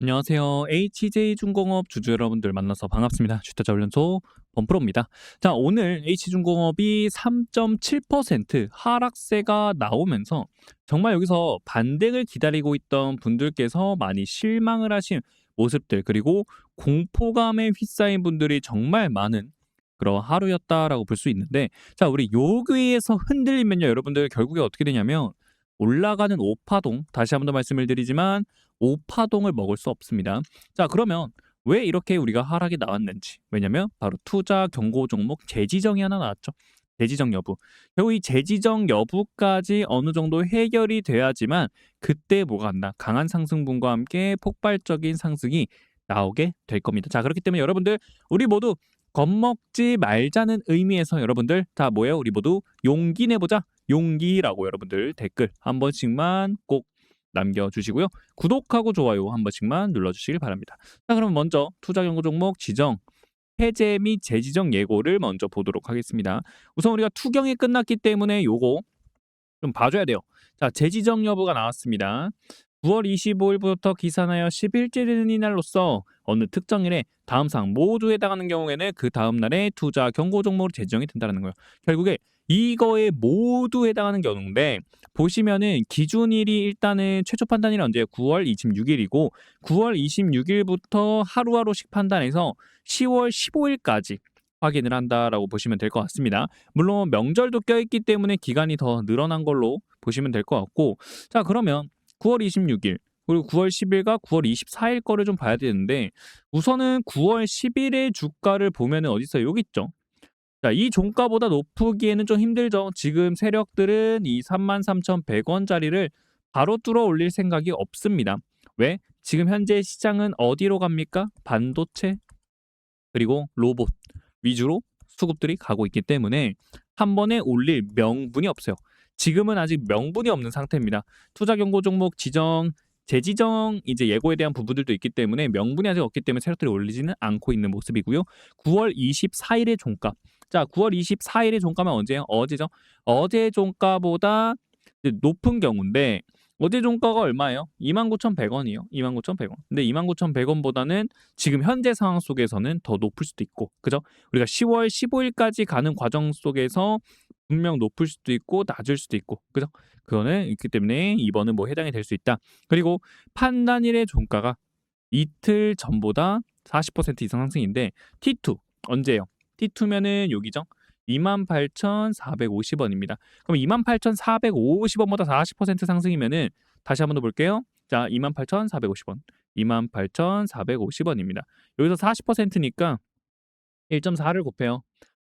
안녕하세요. HJ중공업 주주 여러분들 만나서 반갑습니다. 주택자 훈련소 범프로입니다. 자, 오늘 H중공업이 3.7% 하락세가 나오면서 정말 여기서 반등을 기다리고 있던 분들께서 많이 실망을 하신 모습들 그리고 공포감에 휩싸인 분들이 정말 많은 그런 하루였다라고 볼 수 있는데 자, 우리 여기에서 흔들리면요. 여러분들 결국에 어떻게 되냐면 올라가는 오파동 다시 한 번 더 말씀을 드리지만 오파동을 먹을 수 없습니다. 자, 그러면 왜 이렇게 우리가 하락이 나왔는지. 왜냐면 바로 투자 경고 종목 재지정이 하나 나왔죠. 재지정 여부. 결국 이 재지정 여부까지 어느 정도 해결이 돼야지만 그때 뭐가 한다. 강한 상승분과 함께 폭발적인 상승이 나오게 될 겁니다. 자, 그렇기 때문에 여러분들 우리 모두 겁먹지 말자는 의미에서 여러분들 다 뭐예요? 우리 모두 용기 내보자. 용기라고 여러분들 댓글 한 번씩만 꼭 남겨주시고요. 구독하고 좋아요 한 번씩만 눌러주시길 바랍니다. 자, 그럼 먼저 투자 경고 종목 지정 해제 및 재지정 예고를 먼저 보도록 하겠습니다. 우선 우리가 투경이 끝났기 때문에 요거 좀 봐줘야 돼요. 자, 재지정 여부가 나왔습니다. 9월 25일부터 기산하여 10일째 되는 이날로서 어느 특정일에 다음 사항 모두 해당하는 경우에는 그 다음 날에 투자 경고 종목으로 재지정이 된다는 거예요. 결국에 이거에 모두 해당하는 경우인데 보시면은 기준일이 일단은 최초 판단일은 언제예요? 9월 26일이고 9월 26일부터 하루하루씩 판단해서 10월 15일까지 확인을 한다라고 보시면 될 것 같습니다. 물론 명절도 껴있기 때문에 기간이 더 늘어난 걸로 보시면 될 것 같고 자 그러면 9월 26일 그리고 9월 10일과 9월 24일 거를 좀 봐야 되는데 우선은 9월 10일의 주가를 보면은 어디 있어요? 여기 있죠. 자, 이 종가보다 높기에는 좀 힘들죠. 지금 세력들은 이 33,100원짜리를 바로 뚫어 올릴 생각이 없습니다. 왜? 지금 현재 시장은 어디로 갑니까? 반도체 그리고 로봇 위주로 수급들이 가고 있기 때문에 한 번에 올릴 명분이 없어요. 지금은 아직 명분이 없는 상태입니다. 투자 경고 종목 지정 재지정 이제 예고에 대한 부분들도 있기 때문에 명분이 아직 없기 때문에 세력들이 올리지는 않고 있는 모습이고요. 9월 24일의 종가. 자, 9월 24일의 종가면 언제예요? 어제죠. 어제 종가보다 높은 경우인데 어제 종가가 얼마예요? 29,100원이요. 29,100원. 근데 29,100원보다는 지금 현재 상황 속에서는 더 높을 수도 있고, 그죠? 우리가 10월 15일까지 가는 과정 속에서 분명 높을 수도 있고 낮을 수도 있고, 그죠? 그거는 있기 때문에 이번은 뭐 해당이 될 수 있다. 그리고 판단일의 종가가 이틀 전보다 40% 이상 상승인데 T2 언제예요? T2면은 여기죠. 28,450원입니다. 그럼 28,450원보다 40% 상승이면은 다시 한번 더 볼게요. 자, 28,450원. 28,450원입니다. 여기서 40%니까 1.4를 곱해요.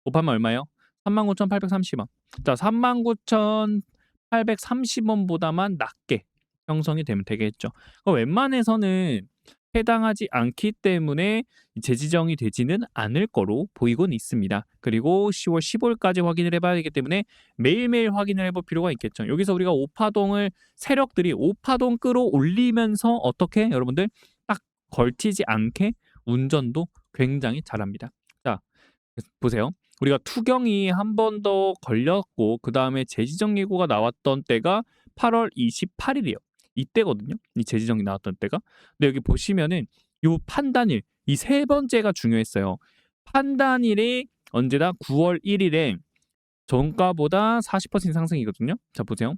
곱하면 얼마예요? 39,830원. 자, 39,830원보다만 낮게 형성이 되면 되겠죠. 웬만해서는 해당하지 않기 때문에 재지정이 되지는 않을 거로 보이곤 있습니다. 그리고 10월 15일까지 확인을 해봐야 되기 때문에 매일매일 확인을 해볼 필요가 있겠죠. 여기서 우리가 오파동을 세력들이 오파동 끌어올리면서 어떻게 여러분들 딱 걸치지 않게 운전도 굉장히 잘합니다. 자 보세요. 우리가 투경이 한 번 더 걸렸고 그 다음에 재지정 예고가 나왔던 때가 8월 28일이에요. 이때거든요. 이 재지정이 나왔던 때가. 근데 여기 보시면은 요 판단일 이 세 번째가 중요했어요. 판단일이 언제다 9월 1일에 정가보다 40% 상승이거든요. 자 보세요.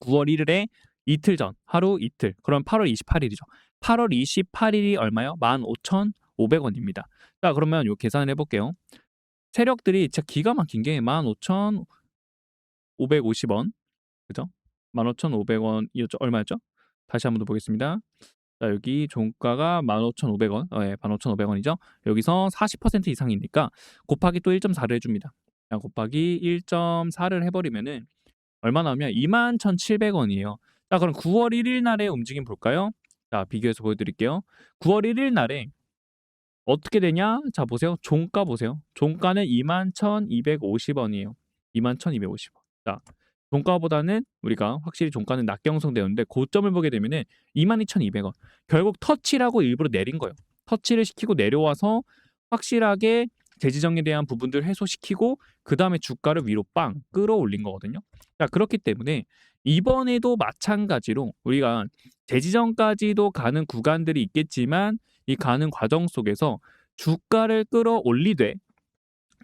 9월 1일에 이틀 전 하루 이틀 그럼 8월 28일이죠. 8월 28일이 얼마요? 15,500원입니다. 자 그러면 요 계산을 해볼게요. 세력들이 진짜 기가 막힌 게 15,550원 그죠? 15,500원이었죠. 얼마였죠? 다시 한 번 더 보겠습니다. 자, 여기 종가가 15,500원. 어, 예, 15,500원이죠. 여기서 40% 이상이니까 곱하기 또 1.4를 해줍니다. 자, 곱하기 1.4를 해버리면은 얼마 나오면 21,700원이에요. 자, 그럼 9월 1일 날의 움직임 볼까요? 자, 비교해서 보여드릴게요. 9월 1일 날에 어떻게 되냐? 자, 보세요. 종가 보세요. 종가는 21,250원이에요. 21,250원. 자, 종가보다는 우리가 확실히 종가는 낮게 형성되었는데 고점을 보게 되면은 22,200원. 결국 터치라고 일부러 내린 거예요. 터치를 시키고 내려와서 확실하게 재지정에 대한 부분들 해소시키고 그 다음에 주가를 위로 빵 끌어올린 거거든요. 자 그렇기 때문에 이번에도 마찬가지로 우리가 재지정까지도 가는 구간들이 있겠지만 이 가는 과정 속에서 주가를 끌어올리되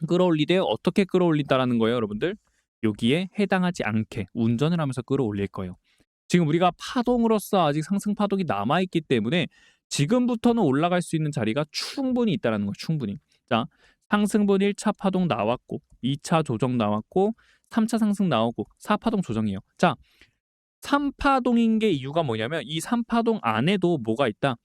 끌어올리되 어떻게 끌어올린다라는 거예요, 여러분들? 여기에 해당하지 않게 운전을 하면서 끌어올릴 거예요. 지금 우리가 파동으로서 아직 상승 파동이 남아 있기 때문에 지금부터는 올라갈 수 있는 자리가 충분히 있다라는 거예요. 충분히. 자, 상승분 1차 파동 나왔고 2차 조정 나왔고 3차 상승 나오고 4파동 조정이에요. 자, 3파동인 게 이유가 뭐냐면 이 3파동 안에도 뭐가 있다?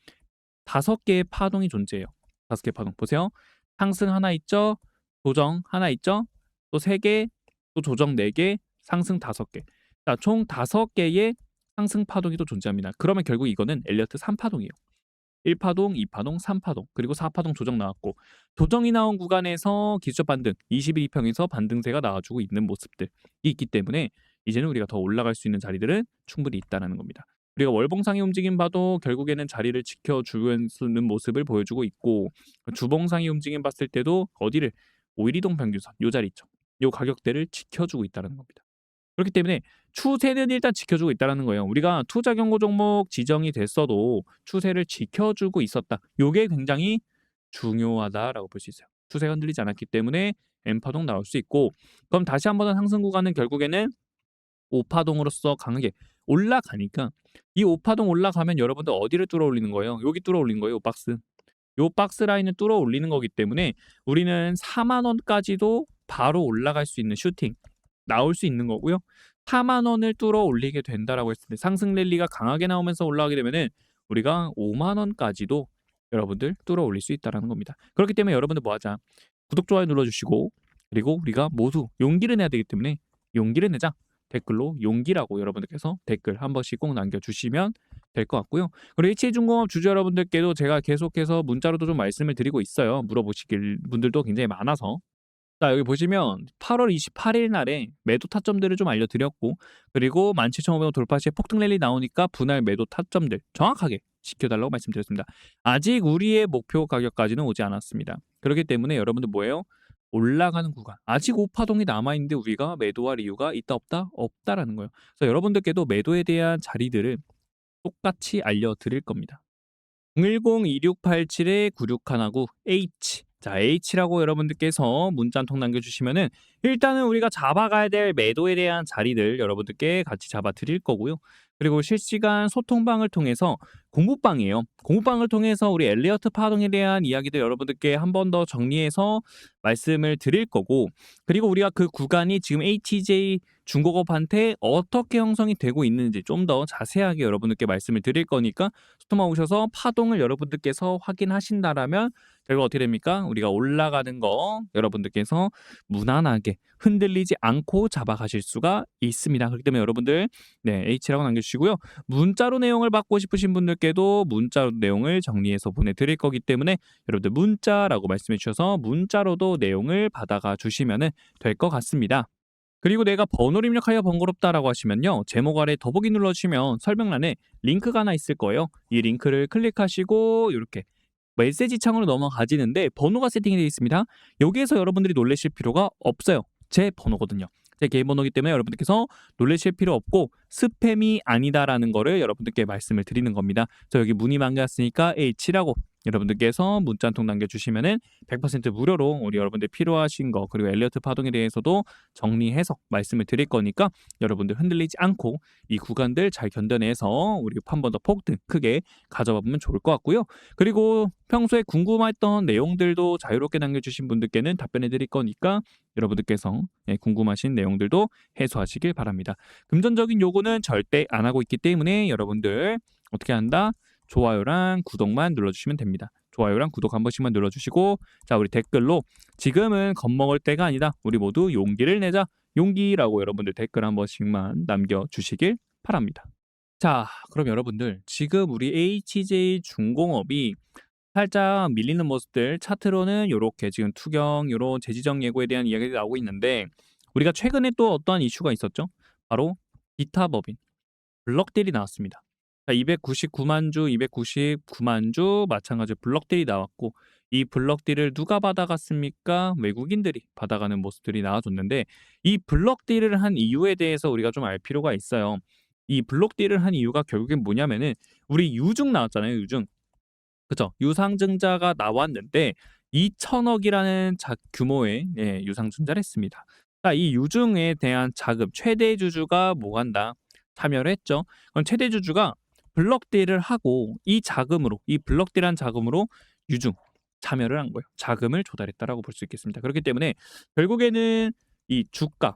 다섯 개의 파동이 존재해요. 다섯 개의 파동. 보세요. 상승 하나 있죠? 조정 하나 있죠? 또 세 개, 또 조정 네 개, 상승 다섯 개. 자, 총 다섯 개의 상승 파동이 또 존재합니다. 그러면 결국 이거는 엘리어트 3파동이에요. 1파동, 2파동, 3파동, 그리고 4파동 조정 나왔고 조정이 나온 구간에서 기술적 반등, 21평에서 반등세가 나와주고 있는 모습들이 있기 때문에 이제는 우리가 더 올라갈 수 있는 자리들은 충분히 있다는 겁니다. 우리가 월봉상의 움직임 봐도 결국에는 자리를 지켜주는 모습을 보여주고 있고 주봉상의 움직임 봤을 때도 어디를 5일 이동 평균선 요 자리 있죠. 요 가격대를 지켜주고 있다는 겁니다. 그렇기 때문에 추세는 일단 지켜주고 있다는 거예요. 우리가 투자 경고 종목 지정이 됐어도 추세를 지켜주고 있었다. 요게 굉장히 중요하다라고 볼 수 있어요. 추세가 흔들리지 않았기 때문에 M파동 나올 수 있고 그럼 다시 한번 상승 구간은 결국에는 5파동으로서 강하게 올라가니까 이 5파동 올라가면 여러분들 어디를 뚫어 올리는 거예요? 여기 뚫어 올리는 거예요. 요 박스. 요 박스 라인을 뚫어 올리는 거기 때문에 우리는 4만 원까지도 바로 올라갈 수 있는 슈팅 나올 수 있는 거고요. 4만 원을 뚫어 올리게 된다라고 했을 때 상승 랠리가 강하게 나오면서 올라가게 되면은 우리가 5만 원까지도 여러분들 뚫어 올릴 수 있다라는 겁니다. 그렇기 때문에 여러분들 뭐 하자? 구독 좋아요 눌러 주시고 그리고 우리가 모두 용기를 내야 되기 때문에 용기를 내자. 댓글로 용기라고 여러분들께서 댓글 한 번씩 꼭 남겨 주시면 될 것 같고요. 그리고 HJ중공업 주주 여러분들께도 제가 계속해서 문자로도 좀 말씀을 드리고 있어요. 물어보시길 분들도 굉장히 많아서. 자 여기 보시면 8월 28일 날에 매도 타점들을 좀 알려드렸고 그리고 17,500원 돌파 시에 폭등 랠리 나오니까 분할 매도 타점들 정확하게 지켜달라고 말씀드렸습니다. 아직 우리의 목표 가격까지는 오지 않았습니다. 그렇기 때문에 여러분들 뭐예요? 올라가는 구간 아직 5파동이 남아있는데 우리가 매도할 이유가 있다 없다? 없다라는 거예요. 그래서 여러분들께도 매도에 대한 자리들을 똑같이 알려드릴 겁니다. 010-2687-9619 H 자 H라고 여러분들께서 문자 한 통 남겨주시면은 일단은 우리가 잡아가야 될 매도에 대한 자리들 여러분들께 같이 잡아 드릴 거고요. 그리고 실시간 소통방을 통해서 공부방이에요. 공부방을 통해서 우리 엘리어트 파동에 대한 이야기들 여러분들께 한 번 더 정리해서 말씀을 드릴 거고 그리고 우리가 그 구간이 지금 HJ 중고업한테 어떻게 형성이 되고 있는지 좀 더 자세하게 여러분들께 말씀을 드릴 거니까 소통방 오셔서 파동을 여러분들께서 확인하신다라면 결과 어떻게 됩니까? 우리가 올라가는 거 여러분들께서 무난하게 흔들리지 않고 잡아가실 수가 있습니다. 그렇기 때문에 여러분들 네 H라고 남겨주시고요. 문자로 내용을 받고 싶으신 분들께 도 문자로 내용을 정리해서 보내드릴 거기 때문에 여러분들 문자라고 말씀해 주셔서 문자로도 내용을 받아가 주시면 될 것 같습니다. 그리고 내가 번호를 입력하여 번거롭다라고 하시면요. 제목 아래 더보기 눌러주시면 설명란에 링크가 하나 있을 거예요. 이 링크를 클릭하시고 이렇게 메시지 창으로 넘어가지는데 번호가 세팅이 되어 있습니다. 여기에서 여러분들이 놀라실 필요가 없어요. 제 번호거든요. 제 개인 번호기 때문에 여러분들께서 놀라실 필요 없고 스팸이 아니다라는 거를 여러분들께 말씀을 드리는 겁니다. 저 여기 문의 남겼으니까 H라고 여러분들께서 문자 한 통 남겨주시면은 100% 무료로 우리 여러분들 필요하신 거 그리고 엘리어트 파동에 대해서도 정리해서 말씀을 드릴 거니까 여러분들 흔들리지 않고 이 구간들 잘 견뎌내서 우리 한 번 더 폭등 크게 가져가 보면 좋을 것 같고요. 그리고 평소에 궁금했던 내용들도 자유롭게 남겨주신 분들께는 답변해 드릴 거니까 여러분들께서 예, 궁금하신 내용들도 해소하시길 바랍니다. 금전적인 요구는 절대 안 하고 있기 때문에 여러분들 어떻게 한다? 좋아요랑 구독만 눌러주시면 됩니다. 좋아요랑 구독 한 번씩만 눌러주시고 자 우리 댓글로 지금은 겁먹을 때가 아니다. 우리 모두 용기를 내자. 용기라고 여러분들 댓글 한 번씩만 남겨주시길 바랍니다. 자 그럼 여러분들 지금 우리 HJ 중공업이 살짝 밀리는 모습들 차트로는 이렇게 지금 투경 이런 재지정 예고에 대한 이야기가 나오고 있는데 우리가 최근에 또 어떠한 이슈가 있었죠? 바로 기타 법인 블럭딜이 나왔습니다. 자, 299만 주, 299만 주 마찬가지로 블럭딜이 나왔고 이 블럭딜을 누가 받아갔습니까? 외국인들이 받아가는 모습들이 나와줬는데 이 블럭딜을 한 이유에 대해서 우리가 좀 알 필요가 있어요. 이 블록딜을 한 이유가 결국엔 뭐냐면은 우리 유증 나왔잖아요. 유증. 그죠? 유상증자가 나왔는데 2천억이라는 자, 규모의 예, 유상증자를 했습니다. 자, 이 유증에 대한 자금 최대 주주가 뭐 한다? 참여를 했죠. 그럼 최대 주주가 블럭딜을 하고 이 자금으로 이 블럭딜한 자금으로 유증 참여를 한 거예요. 자금을 조달했다라고 볼 수 있겠습니다. 그렇기 때문에 결국에는 이 주가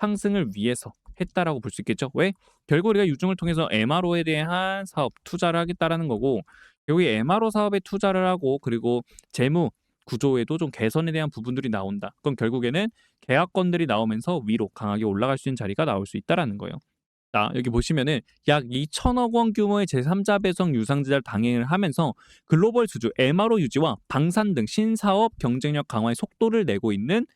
상승을 위해서 했다라고 볼 수 있겠죠. 왜? 결국 우리가 유증을 통해서 MRO에 대한 사업 투자를 하겠다라는 거고 여기 MRO 사업에 투자를 하고 그리고 재무 구조에도 좀 개선에 대한 부분들이 나온다. 그럼 결국에는 계약건들이 나오면서 위로 강하게 올라갈 수 있는 자리가 나올 수 있다라는 거예요. 자, 여기 보시면은 약 2천억 원 규모의 제3자 배송 유상증자를 당행을 하면서 글로벌 수주 MRO 유지와 방산 등 신사업 경쟁력 강화의 속도를 내고 있는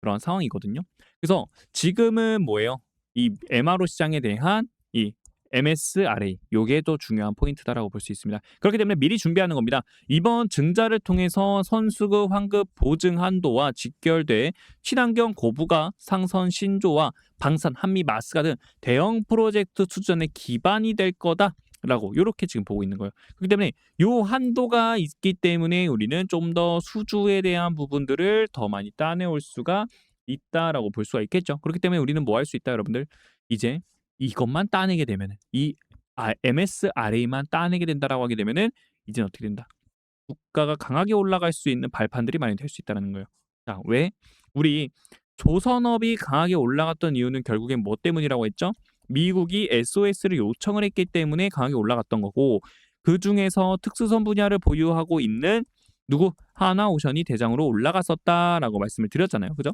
그런 상황이거든요. 그래서 지금은 뭐예요? 이 MRO 시장에 대한 이 MSRA 요게 또 중요한 포인트다라고 볼 수 있습니다. 그렇기 때문에 미리 준비하는 겁니다. 이번 증자를 통해서 선수급 환급 보증 한도와 직결돼 친환경 고부가 상선 신조와 방산 한미 마스가 등 대형 프로젝트 추진의 기반이 될 거다 라고 이렇게 지금 보고 있는 거예요. 그렇기 때문에 요 한도가 있기 때문에 우리는 좀 더 수주에 대한 부분들을 더 많이 따내올 수가 있다라고 볼 수가 있겠죠. 그렇기 때문에 우리는 뭐 할 수 있다 여러분들 이제 이것만 따내게 되면은 이 아, MSRA만 따내게 된다라고 하게 되면은 이제는 어떻게 된다? 주가가 강하게 올라갈 수 있는 발판들이 많이 될 수 있다는 거예요. 자, 왜? 우리 조선업이 강하게 올라갔던 이유는 결국엔 뭐 때문이라고 했죠? 미국이 SOS를 요청을 했기 때문에 강하게 올라갔던 거고 그 중에서 특수선 분야를 보유하고 있는 누구 하나오션이 대장으로 올라갔었다라고 말씀을 드렸잖아요. 그죠?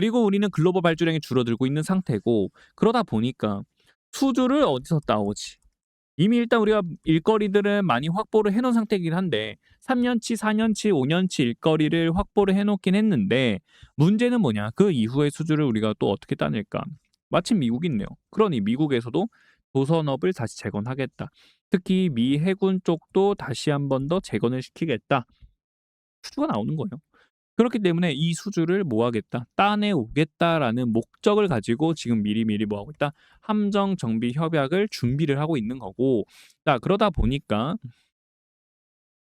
그리고 우리는 글로벌 발주량이 줄어들고 있는 상태고 그러다 보니까 수주를 어디서 따오지? 이미 일단 우리가 일거리들은 많이 확보를 해놓은 상태이긴 한데 3년치, 4년치, 5년치 일거리를 확보를 해놓긴 했는데 문제는 뭐냐? 그 이후의 수주를 우리가 또 어떻게 따낼까? 마침 미국이 있네요. 그러니 미국에서도 도선업을 다시 재건하겠다. 특히 미 해군 쪽도 다시 한 번 더 재건을 시키겠다. 수주가 나오는 거예요. 그렇기 때문에 이 수주를 뭐 하겠다? 따내 오겠다라는 목적을 가지고 지금 미리미리 뭐 하고 있다? 함정 정비 협약을 준비를 하고 있는 거고. 자, 그러다 보니까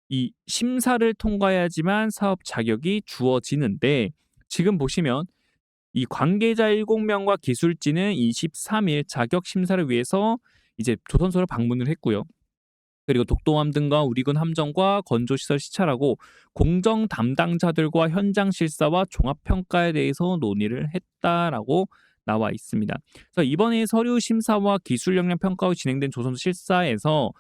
이 심사를 통과해야지만 사업 자격이 주어지는데 지금 보시면 이 관계자 7명과 기술진은 23일 자격 심사를 위해서 이제 조선소를 방문을 했고요. 그리고 독도함 등과 우리군 함정과 건조시설 시찰하고 공정 담당자들과 현장 실사와 종합 평가에 대해서 논의를 했다라고 나와 있습니다. 그래서 이번에 서류 심사와 기술 역량 평가 후 진행된 조선소 실사에서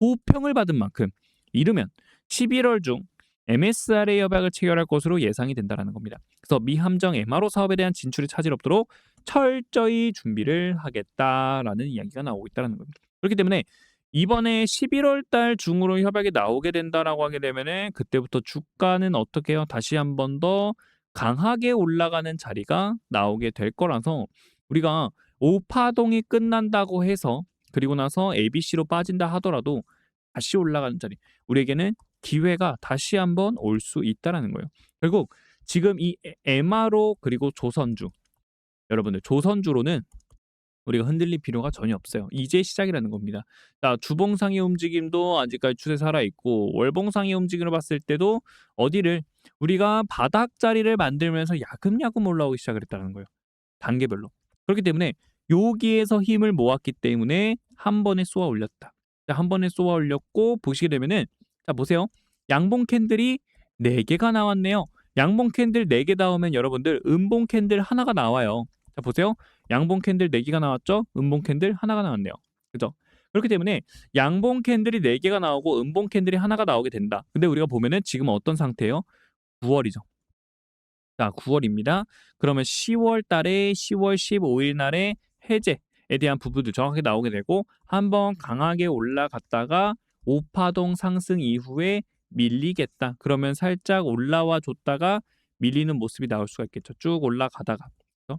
호평을 받은 만큼 이르면 11월 중 MSRA 협약을 체결할 것으로 예상이 된다라는 겁니다. 그래서 미 함정 MRO 사업에 대한 진출이 차질 없도록 철저히 준비를 하겠다라는 이야기가 나오고 있다는 겁니다. 그렇기 때문에 이번에 11월 달 중으로 협약이 나오게 된다라고 하게 되면은 그때부터 주가는 어떻게 해요? 다시 한 번 더 강하게 올라가는 자리가 나오게 될 거라서 우리가 5파동이 끝난다고 해서 그리고 나서 ABC로 빠진다 하더라도 다시 올라가는 자리 우리에게는 기회가 다시 한번 올 수 있다라는 거예요. 결국 지금 이 MRO 그리고 조선주 여러분들 조선주로는 우리가 흔들릴 필요가 전혀 없어요. 이제 시작이라는 겁니다. 자, 주봉상의 움직임도 아직까지 추세 살아 있고 월봉상의 움직임을 봤을 때도 어디를 우리가 바닥 자리를 만들면서 야금야금 올라오기 시작을 했다는 거예요. 단계별로. 그렇기 때문에 여기에서 힘을 모았기 때문에 한 번에 쏘아 올렸다. 자, 한 번에 쏘아 올렸고 보시게 되면은 자, 보세요. 양봉 캔들이 4개가 나왔네요. 양봉 캔들 4개 나오면 여러분들 음봉 캔들 하나가 나와요. 자, 보세요. 양봉 캔들 4개가 나왔죠? 음봉 캔들 하나가 나왔네요. 그죠? 그렇기 때문에 양봉 캔들이 4개가 나오고 음봉 캔들이 하나가 나오게 된다. 근데 우리가 보면은 지금 어떤 상태예요? 9월이죠. 자, 9월입니다. 그러면 10월 달에 10월 15일 날에 해제에 대한 부분도 정확하게 나오게 되고 한번 강하게 올라갔다가 5파동 상승 이후에 밀리겠다. 그러면 살짝 올라와 줬다가 밀리는 모습이 나올 수가 있겠죠. 쭉 올라가다가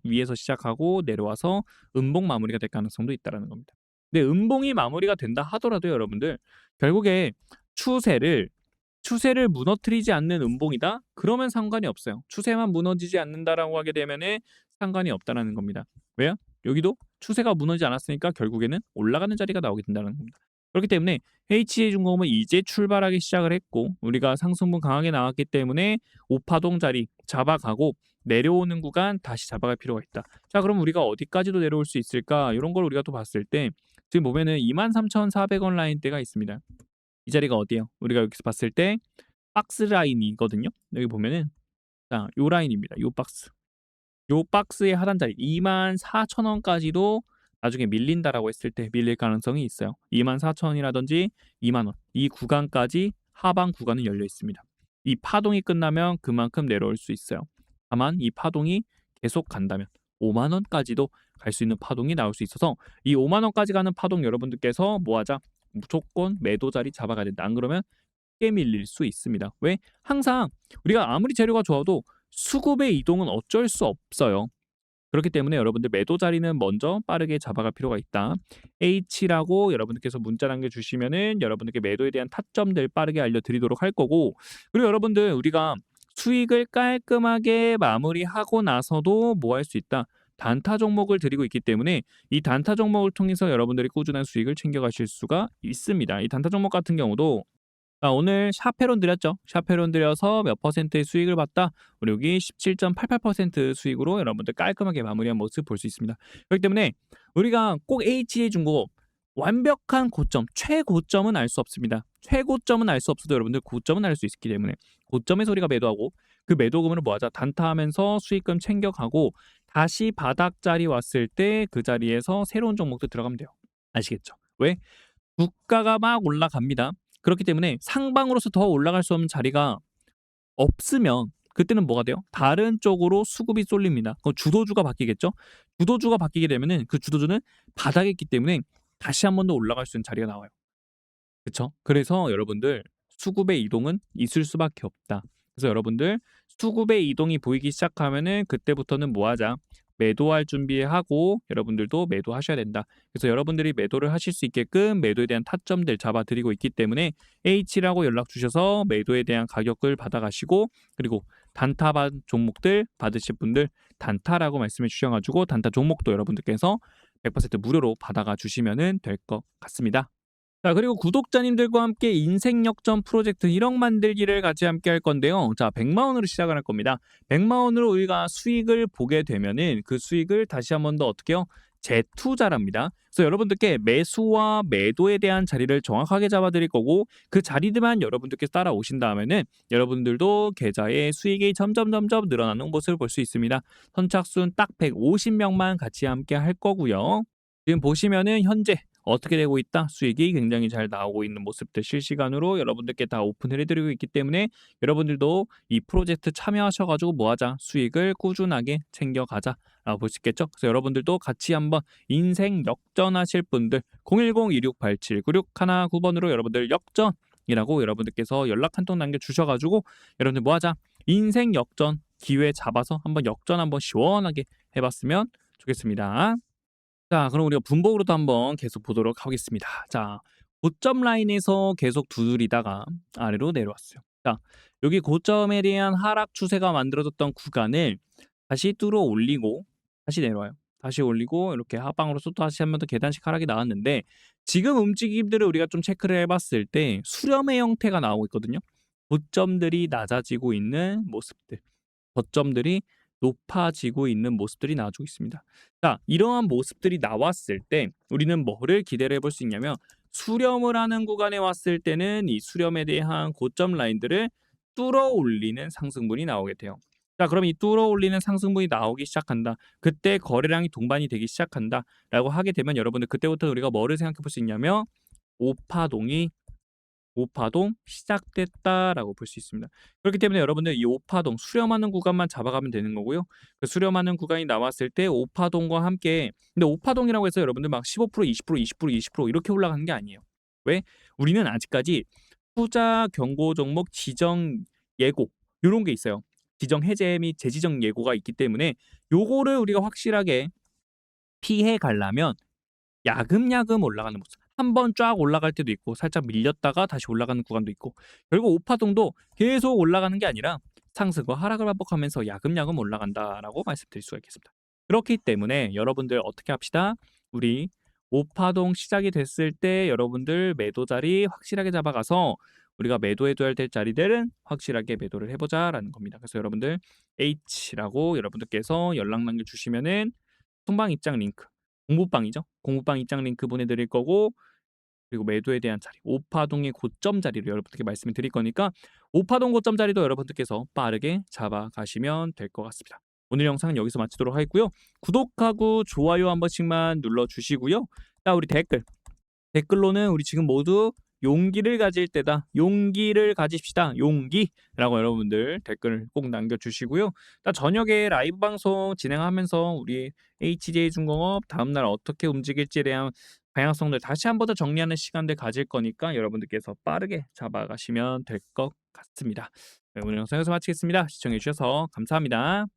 위에서 시작하고 내려와서 음봉 마무리가 될 가능성도 있다라는 겁니다. 근데 음봉이 마무리가 된다 하더라도 여러분들 결국에 추세를 추세를 무너뜨리지 않는 음봉이다? 그러면 상관이 없어요. 추세만 무너지지 않는다라고 하게 되면은 상관이 없다라는 겁니다. 왜요? 여기도 추세가 무너지지 않았으니까 결국에는 올라가는 자리가 나오게 된다는 겁니다. 그렇기 때문에 HJ중공업은 이제 출발하기 시작을 했고 우리가 상승분 강하게 나왔기 때문에 5파동 자리 잡아가고 내려오는 구간 다시 잡아갈 필요가 있다. 자 그럼 우리가 어디까지도 내려올 수 있을까? 이런 걸 우리가 또 봤을 때 지금 보면은 23,400원 라인대가 있습니다. 이 자리가 어디예요? 우리가 여기서 봤을 때 박스 라인이거든요. 여기 보면은 자, 요 라인입니다. 요 박스. 요 박스의 하단 자리 24,000원까지도 나중에 밀린다라고 했을 때 밀릴 가능성이 있어요. 24,000원이라든지 2만 원. 이 구간까지 하방 구간은 열려 있습니다. 이 파동이 끝나면 그만큼 내려올 수 있어요. 다만 이 파동이 계속 간다면 5만 원까지도 갈 수 있는 파동이 나올 수 있어서 이 5만 원까지 가는 파동 여러분들께서 뭐 하자? 무조건 매도 자리 잡아가야 된다. 안 그러면 크게 밀릴 수 있습니다. 왜? 항상 우리가 아무리 재료가 좋아도 수급의 이동은 어쩔 수 없어요. 그렇기 때문에 여러분들 매도 자리는 먼저 빠르게 잡아갈 필요가 있다. H라고 여러분들께서 문자 남겨주시면은 여러분들께 매도에 대한 타점들 빠르게 알려드리도록 할 거고 그리고 여러분들 우리가 수익을 깔끔하게 마무리하고 나서도 뭐 할 수 있다. 단타 종목을 드리고 있기 때문에 이 단타 종목을 통해서 여러분들이 꾸준한 수익을 챙겨가실 수가 있습니다. 이 단타 종목 같은 경우도 자, 오늘 샤페론 드렸죠. 샤페론 드려서 몇 퍼센트의 수익을 봤다. 우리 여기 17.88% 수익으로 여러분들 깔끔하게 마무리한 모습 볼 수 있습니다. 그렇기 때문에 우리가 꼭 HA 중고 완벽한 고점, 최고점은 알 수 없습니다. 최고점은 알 수 없어도 여러분들 고점은 알 수 있기 때문에 고점에서 우리가 매도하고 그 매도금을 뭐하자 단타하면서 수익금 챙겨가고 다시 바닥 자리 왔을 때 그 자리에서 새로운 종목도 들어가면 돼요. 아시겠죠? 왜? 주가가 막 올라갑니다. 그렇기 때문에 상방으로서 더 올라갈 수 없는 자리가 없으면 그때는 뭐가 돼요? 다른 쪽으로 수급이 쏠립니다. 그 주도주가 바뀌겠죠? 주도주가 바뀌게 되면은 그 주도주는 바닥에 있기 때문에 다시 한 번 더 올라갈 수 있는 자리가 나와요. 그쵸? 그래서 여러분들 수급의 이동은 있을 수밖에 없다. 그래서 여러분들 수급의 이동이 보이기 시작하면은 그때부터는 뭐 하자? 매도할 준비하고 여러분들도 매도하셔야 된다. 그래서 여러분들이 매도를 하실 수 있게끔 매도에 대한 타점들 잡아드리고 있기 때문에 H라고 연락 주셔서 매도에 대한 가격을 받아가시고 그리고 단타 받 종목들 받으실 분들 단타라고 말씀해 주셔가지고 단타 종목도 여러분들께서 100% 무료로 받아가 주시면 될 것 같습니다. 자 그리고 구독자님들과 함께 인생 역전 프로젝트 1억 만들기를 같이 함께 할 건데요. 자 100만 원으로 시작을 할 겁니다. 100만 원으로 우리가 수익을 보게 되면은 그 수익을 다시 한 번 더 어떻게요? 재투자랍니다. 그래서 여러분들께 매수와 매도에 대한 자리를 정확하게 잡아드릴 거고 그 자리들만 여러분들께서 따라오신 다음에는 여러분들도 계좌의 수익이 점점 점점 늘어나는 모습을 볼 수 있습니다. 선착순 딱 150명만 같이 함께 할 거고요. 지금 보시면은 현재 어떻게 되고 있다? 수익이 굉장히 잘 나오고 있는 모습들 실시간으로 여러분들께 다 오픈을 해드리고 있기 때문에 여러분들도 이 프로젝트 참여하셔가지고 뭐하자? 수익을 꾸준하게 챙겨가자. 라고 볼 수 있겠죠? 그래서 여러분들도 같이 한번 인생 역전하실 분들 010-2687-9619번으로 여러분들 역전 이라고 여러분들께서 연락 한 통 남겨주셔가지고 여러분들 뭐하자? 인생 역전 기회 잡아서 한번 역전 한번 시원하게 해봤으면 좋겠습니다. 자, 그럼 우리가 분봉으로도 한번 계속 보도록 하겠습니다. 자, 고점 라인에서 계속 두드리다가 아래로 내려왔어요. 자, 여기 고점에 대한 하락 추세가 만들어졌던 구간을 다시 뚫어 올리고 다시 내려와요. 다시 올리고 이렇게 하방으로서 또 다시 한 번 더 계단식 하락이 나왔는데 지금 움직임들을 우리가 좀 체크를 해봤을 때 수렴의 형태가 나오고 있거든요. 고점들이 낮아지고 있는 모습들, 저점들이 높아지고 있는 모습들이 나와주고 있습니다. 자, 이러한 모습들이 나왔을 때 우리는 뭐를 기대를 해볼 수 있냐면 수렴을 하는 구간에 왔을 때는 이 수렴에 대한 고점 라인들을 뚫어 올리는 상승분이 나오게 돼요. 자, 그럼 이 뚫어 올리는 상승분이 나오기 시작한다. 그때 거래량이 동반이 되기 시작한다. 라고 하게 되면 여러분들 그때부터 우리가 뭐를 생각해 볼 수 있냐면 오파동이 오파동 시작됐다라고 볼 수 있습니다. 그렇기 때문에 여러분들 이 오파동 수렴하는 구간만 잡아가면 되는 거고요. 그 수렴하는 구간이 나왔을 때 오파동과 함께 근데 오파동이라고 해서 여러분들 막 15% 20% 20% 20% 이렇게 올라가는 게 아니에요. 왜? 우리는 아직까지 투자 경고 종목 지정 예고 이런 게 있어요. 지정 해제 및 재지정 예고가 있기 때문에 요거를 우리가 확실하게 피해 가려면 야금야금 올라가는 모습. 한 번 쫙 올라갈 때도 있고 살짝 밀렸다가 다시 올라가는 구간도 있고 결국 5파동도 계속 올라가는 게 아니라 상승과 하락을 반복하면서 야금야금 올라간다라고 말씀드릴 수가 있겠습니다. 그렇기 때문에 여러분들 어떻게 합시다? 우리 5파동 시작이 됐을 때 여러분들 매도 자리 확실하게 잡아가서 우리가 매도해둬야 될 자리들은 확실하게 매도를 해보자라는 겁니다. 그래서 여러분들 H라고 여러분들께서 연락 남겨주시면은 통방 입장 링크 공부방이죠. 공부방 입장 링크 보내드릴 거고 그리고 매도에 대한 자리 5파동의 고점 자리를 여러분들께 말씀을 드릴 거니까 5파동 고점 자리도 여러분들께서 빠르게 잡아가시면 될 것 같습니다. 오늘 영상은 여기서 마치도록 하겠고요. 구독하고 좋아요 한 번씩만 눌러주시고요. 자 우리 댓글 댓글로는 우리 지금 모두 용기를 가질 때다. 용기를 가집시다. 용기라고 여러분들 댓글을 꼭 남겨주시고요. 나 저녁에 라이브 방송 진행하면서 우리 HJ중공업 다음날 어떻게 움직일지에 대한 방향성들 다시 한 번 더 정리하는 시간들 가질 거니까 여러분들께서 빠르게 잡아가시면 될 것 같습니다. 네, 오늘 영상 여기서 마치겠습니다. 시청해주셔서 감사합니다.